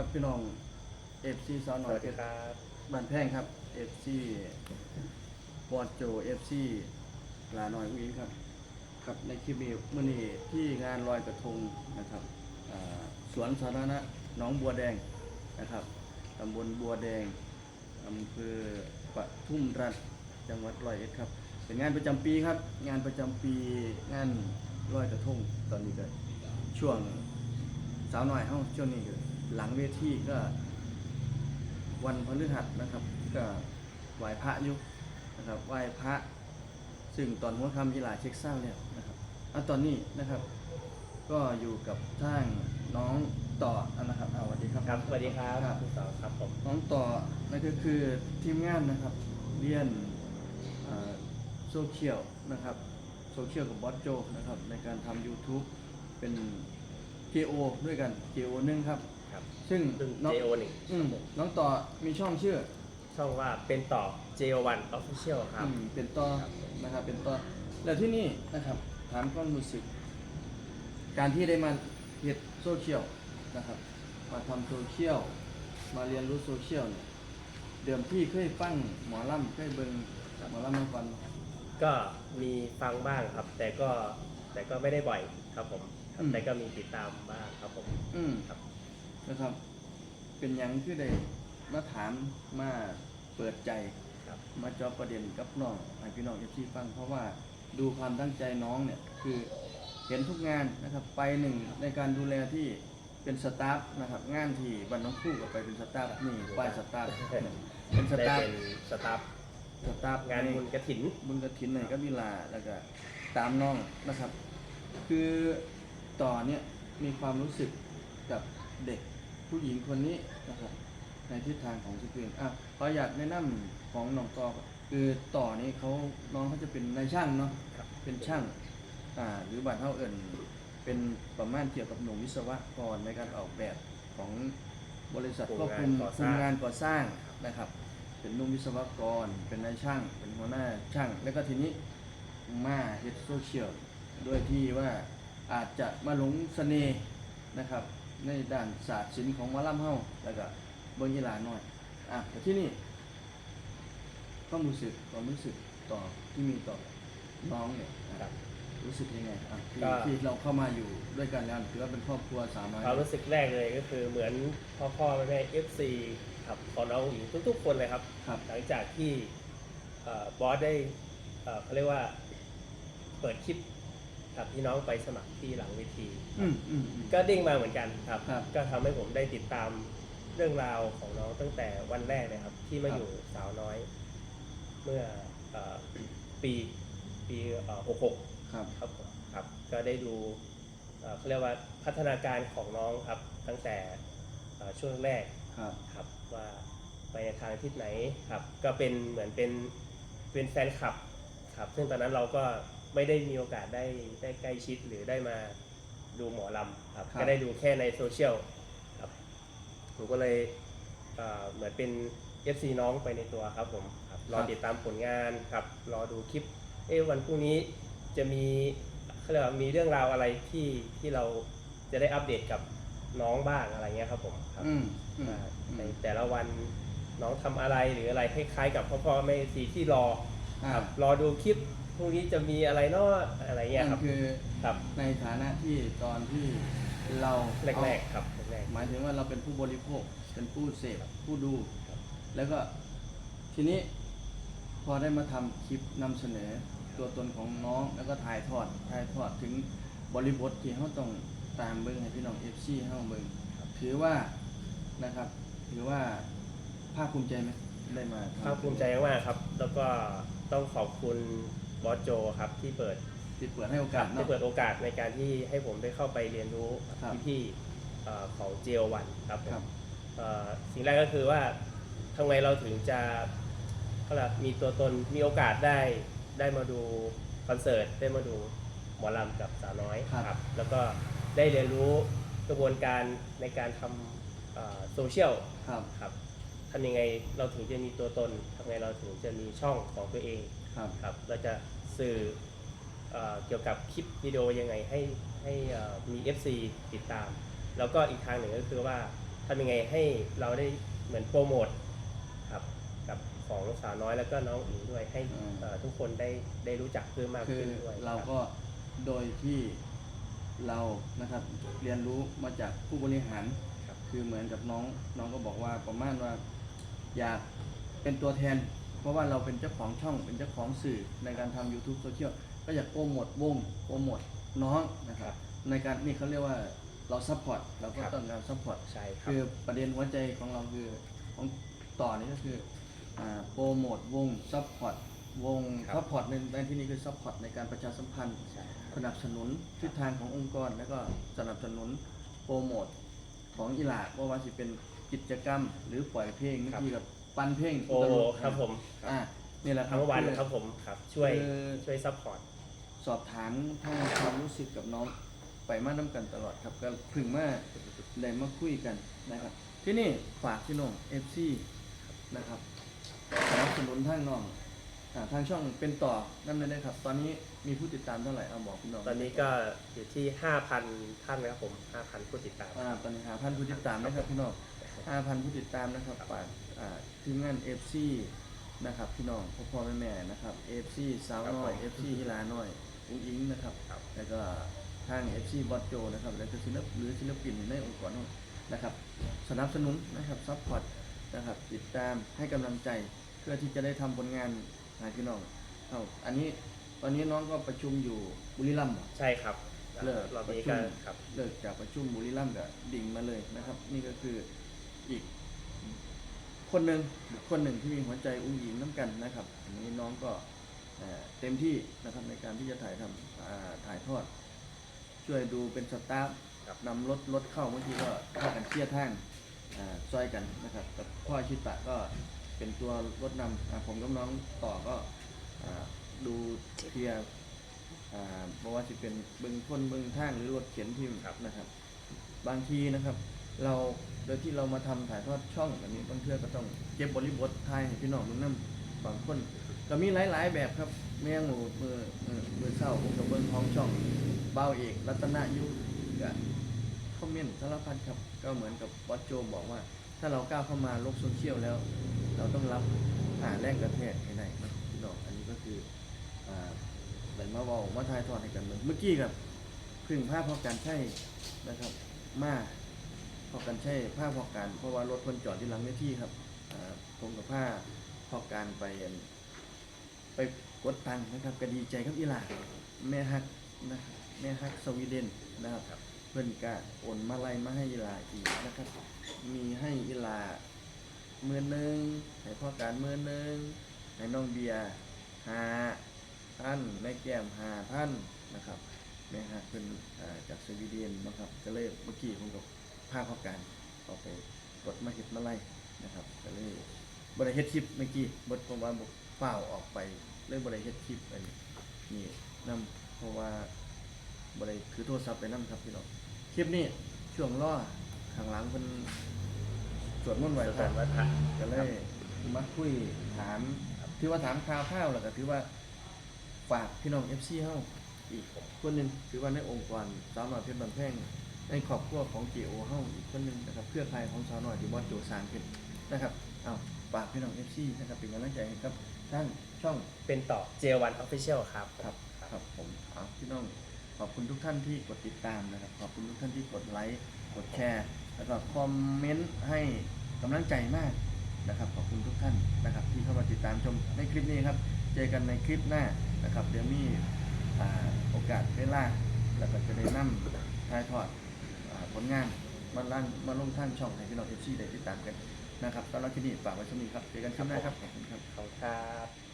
ครับพี่น้องเอฟซีสาวสน้อยวัสเพดีชรครับบ้านแพงครับเอฟซีบอดโจเอฟซีลาน้อยอุ้งครับครับในคลิปนี้มื่อนี้ที่งานลอยกระทงนะครับอ่าสวนสาธารณะหนองบัวแดงนะครับตำบลบัวแดงอำเภอปทุมรัฐจังหวัดร้อยเอ็ดครับเป็นงานประจำปีครับ งานประจำปีงานลอยกระทงตอนนี้ก็ช่วงสาวหน่อยเฮาช่วงนี้ก็ หลังเวทีก็ วันพฤหัสนะครับ ก็ไหว้พระอยู่นะครับไหว้พระ ซึ่งตอนหัวค่ำยีหลาเช็คเศร้าแล้วนะครับอะตอนนี้นะครับ ก็อยู่กับทางน้องต่อนะครับเอาสวัสดีครับ ครับสวัสดีครับครับ คุณสาวครับผมน้องต่อนั่นก็คือทีมงานนะครับ เรียนอ่าโซเชียลนะครับโซเชียลกับบอสโจนะครับในการทำ YouTube เป็น KO ด้วยกัน KO หนึ่งครับ ครับซึ่งซึ่ง น้อง JO หนึ่งอืมน้องต่อมีช่องชื่อช่องว่าเป็นต่อ JO1 Official ครับ อืมเป็นต่อครับนะครับ เป็นต่อแล้วที่นี่นะครับถามความรู้สึก การที่ได้มาเฮ็ดโซเชียลนะครับ มาทำโซเชียลมาเรียนรู้โซเชียลเนี่ยเดิมที่เคยฟังหมอลำเคยเบิ่งหมอลำมาก่อนก็มีฟังบ้างครับ แต่ก็แต่ก็ไม่ได้บ่อยครับผมครับอืมแต่ก็มีติดตามบ้างครับผม อืมครับ นะครับ เป็นหยังคือได้มาถามมาเปิดใจ ครับ มาเจอบประเด็นกับน้องให้พี่น้องเอฟซีฟัง เพราะว่าดูความตั้งใจน้องเนี่ยคือเห็นทุกงานนะครับไปหนึ่งในการดูแลที่เป็นสตาฟนะครับงานที่บันน้องคู่กับไปเป็นสตาฟนี่ป้ายสตาฟเนี่ยเป็นสได้ตาฟเป็นสตาฟสตาฟงานบุญกระถิน บุญกระถินในก็มีลาแล้วก็ตามน้องนะครับ คือต่อเนี่ยมีความรู้สึกกับเด็ก ผู้หญิงคนนี้นะครับในทิศทางของสกรีนอะขออยากแนะนำของน้องต่อคือต่อนี่เขาน้องเขาจะเป็นนายช่างเนาะครับเป็นช่างอ่าหรือบ้านเฮาเอิ้นเป็นประมาณเกี่ยวกับหนุ่มวิศวกรในการออกแบบของบริษัทควบคุมคุมงานก่อสร้างนะครับ เป็นหนุ่มวิศวกร เป็นนายช่าง เป็นหัวหน้าช่าง แล้วก็ทีนี้มาเฮ็ดโซเชียลด้วยที่ว่าอาจจะมาหลงเสน่ห์นะครับ ในด้านศาสตร์ศิลป์ของหมอลำเฮาแล้วก็เบิ่งยีหลาหน่อยอะแต่ที่นี่ความรู้สึกความรู้สึกต่อที่มีต่อน้องเนี่ยอะครับรู้สึกยังไงอะที่ก็ ที่เราเข้ามาอยู่ด้วยกันแล้วถือว่าเป็นครอบครัวสามน้อยความรู้สึกแรกเลยก็คือเหมือนพ่อพ่อแม่แม่ FC ครับของน้องหญิงทุกๆคนเลยครับ ครับหลังจากที่เอ่อบอสได้เอ่อเขาเรียกว่า เปิดคลิป กับพี่น้องไปสมัครที่หลังเวที อืมอืมอืม ก็ดิ้งมาเหมือนกันครับ ครับก็ทำให้ผมได้ติดตามเรื่องราวของน้องตั้งแต่วันแรกเลยครับ ที่มาครับ อยู่สาวน้อย เมื่อเอ่อปีปีหกหกครับ ครับผมครับ ก็ได้ดูเอ่อเขาเรียกว่าพัฒนาการของน้องครับ ตั้งแต่เอ่อช่วงแรก ครับ ครับว่าไปในทางทิศไหนครับ ก็เป็นเหมือนเป็นเป็นแฟนคลับครับ ซึ่งตอนนั้นเราก็ ไม่ได้มีโอกาสได้ได้ใกล้ชิดหรือได้มาดูหมอลำครับ ครับก็ได้ดูแค่ในโซเชียลครับผมก็เลยเอ่อเหมือนเป็น FC น้องไปในตัวครับผมครับรอติดตามผลงานครับ รอดูคลิป เอะวันพรุ่งนี้จะมีเขาเรียกว่ามีเรื่องราวอะไรที่ที่เราจะได้อัปเดตกับน้องบ้างอะไรเงี้ยครับผมครับ อืมอืม ว่าอืมในแต่ละวันน้องทำอะไรหรืออะไรคล้ายๆกับพ่อพ่อแม่สีที่รออ่า ครับรอดูคลิป พรุ่งนี้จะมีอะไรเนาะอะไรเงี้ยครับ นั่นคือครับ ในฐานะที่ตอนที่เราแรกๆครับแรก หมายถึงว่าเราเป็นผู้บริโภค เป็นผู้เสพผู้ดูแล้วก็ทีนี้พอได้มาทำคลิปนำเสนอตัวตนของน้องแล้วก็ถ่ายทอดถ่ายทอดถึงบริบทที่เขาต้องตามเบิ้งให้พี่น้องเอฟซีเขาเบิ้งถือว่านะครับ ถือว่าภาคภูมิใจไหมได้มาทำๆภาคภูมิใจมากๆครับ แล้วก็ต้องขอบคุณ บอสโจครับที่เปิดที่เปิดให้โอกาสที่เนาะ เปิดโอกาสในการที่ให้ผมได้เข้าไปเรียนรู้ครับที่ที่เอ่อของ JO1 ครับผมครับ เอ่อสิ่งแรกก็คือว่าทำไมเราถึงจะเขาเรียกมีตัวตนมีโอกาสได้ได้มาดูคอนเสิร์ตได้มาดูหมอลำกับสาวน้อยครับแล้วก็ได้เรียนรู้กระบวนการในการทำเอ่อโซเชียล ครับ ครับทำยังไงเราถึงจะมีตัวตนทำไงเราถึงจะมีช่องของตัวเอง ครับครับเราจะสื่อเอ่อเกี่ยวกับคลิปวิดีโอยังไงให้ให้เอ่อมี FC ติดตาม แล้วก็อีกทางหนึ่งก็คือว่าททำยังไงให้เราได้เหมือนโปรโมทครับกับของสาวน้อยแล้วก็น้องอิงด้วยให้อืม เอ่อทุกคนได้ได้รู้จักเพิ่มมากคือขึ้นด้วยเราคบ ก็โดยที่เรานะครับเรียนรู้มาจากผู้บริหารครับ คือเหมือนกับน้องน้องก็บอกว่าประมาณว่า อยากเป็นตัวแทนเพ ราะว่าเราเป็นเจ้าของช่องเป็นเจ้าของสื่อในการทำ YouTube โซเชียลก็อยากโปรโมทวงโปรโมทน้องนะครับในการนี่เขาเรียกว่าเราซัพพอร์ตเราก็ครับต้องการซัพพอร์ตใช่ครับคือประเด็นหัวใจของเราคือของต่อนี้ก็คืออ่าโปรโมทวงซัพพอร์ตวงครับซัพพอร์ตในในที่นี้คือซัพพอร์ตในการประชาสัมพันธ์ใช่ครับสนับสนุนทิศทางขององค์กร แล้วก็สนับสนุนโปรโมทของอีหลาว่าว่าสิเป็นกิจกรรม หรือปล่อยเพลงเมื่อกี้กับ ปันเพลงโอ้ตลกครับผมอ่านี่แหละครับทั้งวันคือครับผมครับ ช่วยคือช่วยซัพพอร์ตสอบถามทั้งความรู้สึกกับน้องไปมาน้ำกันตลอดครับ ก็เพึ่งมาได้มาคุยกันนะครับ ที่นี่ฝากพี่น้อง FC นะครับสนับสนุนทางน้องอาทางช่องเป็นต่อนั่นเลยนะครับ ตอนนี้มีผู้ติดตามเท่าไหร่เอาบอกพี่น้องตอนนี้ก็อยู่ที่5,000ท่านนะครับผม5,000ผู้ติดตามอ่าตอนนี้หาพันผู้ติดตามนะครับพี่น้องห้าพันผู้ติดตามนะครับฝากอ่า ทีมงาน FC นะครับพี่น้องพ่อพ่อแม่แม่นะครับ FC สาวน้อย FC ฮิลาน้อยอุ้งอิงนะครับครับแล้วก็ทาง FC บอสโจนะครับแล้วก็ศิลปหรือศิลปินในองค์กรนะครับ สนับสนุนนะครับซัพพอร์ตนะครับติดตามให้กำลังใจเพื่อที่จะได้ทำผลงานหาพี่น้องเอาอันนี้ตอนนี้น้องก็ประชุมอยู่บุรีรัมย์เหรอใช่ครับเลิกรอบนี้ประชุก็มครับเลิกจากประชุมบุรีรัมย์กับดิ่งมาเลยนะครับ นี่ก็คืออีก คนหนึ่งคนหนึ่งที่มีหัวใจอุ้งอิงน้ำกันนะครับอันนี้น้องก็เอ่อเต็มที่นะครับในการที่จะถ่ายทำอ่าถ่ายทอด ช่วยดูเป็นสตาฟครับนำรถรถเข้าเมื่อกี้ก็เข้ากันเคลียร์ทางอ่าซอยกันนะครับกับพ่อชิตะก็เป็นตัวรถนำอ่าผมกับน้องต่อก็อ่าดูเคลียร์อ่าบอกว่าจะเป็นเบึงพ่นเบึงทางหรือรถเข็นที่ครับนะครับ บางทีนะครับ เรา โดยที่เรามาทำถ่ายทอดช่องแบบนี้บางเทื่อก็ต้องเก็บบริบทไทยให้พี่น้องมึงนํบางคนก็มีหลายๆแบบครับแม่งหมูมือมือมือเศร้าผมกับเบิ้งของช่องเบ้าเอก รัตนายุกับคอมเมนต์สารพัดครับ ก็เหมือนกับบอสโจบอกว่า ถ้าเราก้าวเข้ามาโลกโซเชียลแล้ว เราต้องรับอ่าแรงกระแทกให้ได้นะพี่น้องอันนี้ก็คืออ่าไหลมาเบามาทายทอดให้กันเมืองเมื่อกี้กับพึ่งภาพพอการใช่นะครับมา พอกันใช่ผ้าพอการเพราะว่ารถคนจอดที่หลังเวทีครับอ่าผมกับผ้าพอการไปอั่นไปกดตังค์นะครับก็ดีใจครับอีหลาแม่ฮักนะครับแม่ฮักสวีเดนนะครับเพื่อนกะโอนมาไล่มาให้อีหลาอีกนะครับ มีให้อีหลาเมื่อนึงให้พ่อการเมื่อนึงให้น้องเบียร์หาพันแม่แก้มหาพันนะครับแม่ฮักเป็นอ่าจากสวีเดนนะครับก็เลยเมื่อกี้ผมกับ พาพ่อการเอาไปกดมาเห็ดมาไล่นะครับก็เลยบริเฮ็ดคลิปเมื่อกี้บทผมว่าบเปล่าออกไปเลยบริเฮ็ดคลิปอันนี้นี่นำเพราะว่าบริคือโทรศัพท์ไปนั่ครับพี่น้องคลิปนี้ช่วงล่อข้างหลังเป็นสวดมนต์ไหวสพระถาก็เลยมาคุยถามถือว่าถามข่าวข้าวแล้วก็ถือว่าฝากพี่น้องเอฟซีเฮาอีกคนหนึ่งถือว่าในองค์กรสาวน้อยเพชรบางแพง ในครอบครัวของเจโอเฮาอีกคนหนึ่งนะครับเพื่อใครของสาวน้อยที่บอสโจสร้างขึ้นนะครับเอาฝากพี่น้องเอฟซีนะครับเป็นกำลังใจให้ครับทั้งช่องเป็นต่อ J1 Official ครับ ครับครับผมเอาพี่น้องขอบคุณทุกท่านที่กดติดตามนะครับ ขอบคุณทุกท่านที่กดไลค์กดแชร์ แล้วก็คอมเมนต์ให้กำลังใจมากนะครับขอบคุณทุกท่านนะครับที่เข้ามาติดตามชมในคลิปนี้ครับ เจอกันในคลิปหน้านะครับเดี๋ยวมีอ่าโอกาสเวลาแล้วก็จะได้นำถ่ายทอดอา ผลงานมาลั่นมาลงท่านช่องให้พี่น้องเอฟซีได้ติดตามกันนะครับตอนรับที่นี่ฝากไว้ช่วงนี้ครับเจอกันครั้งหน้าครับขอบคุณครับ ขอบคุณครับ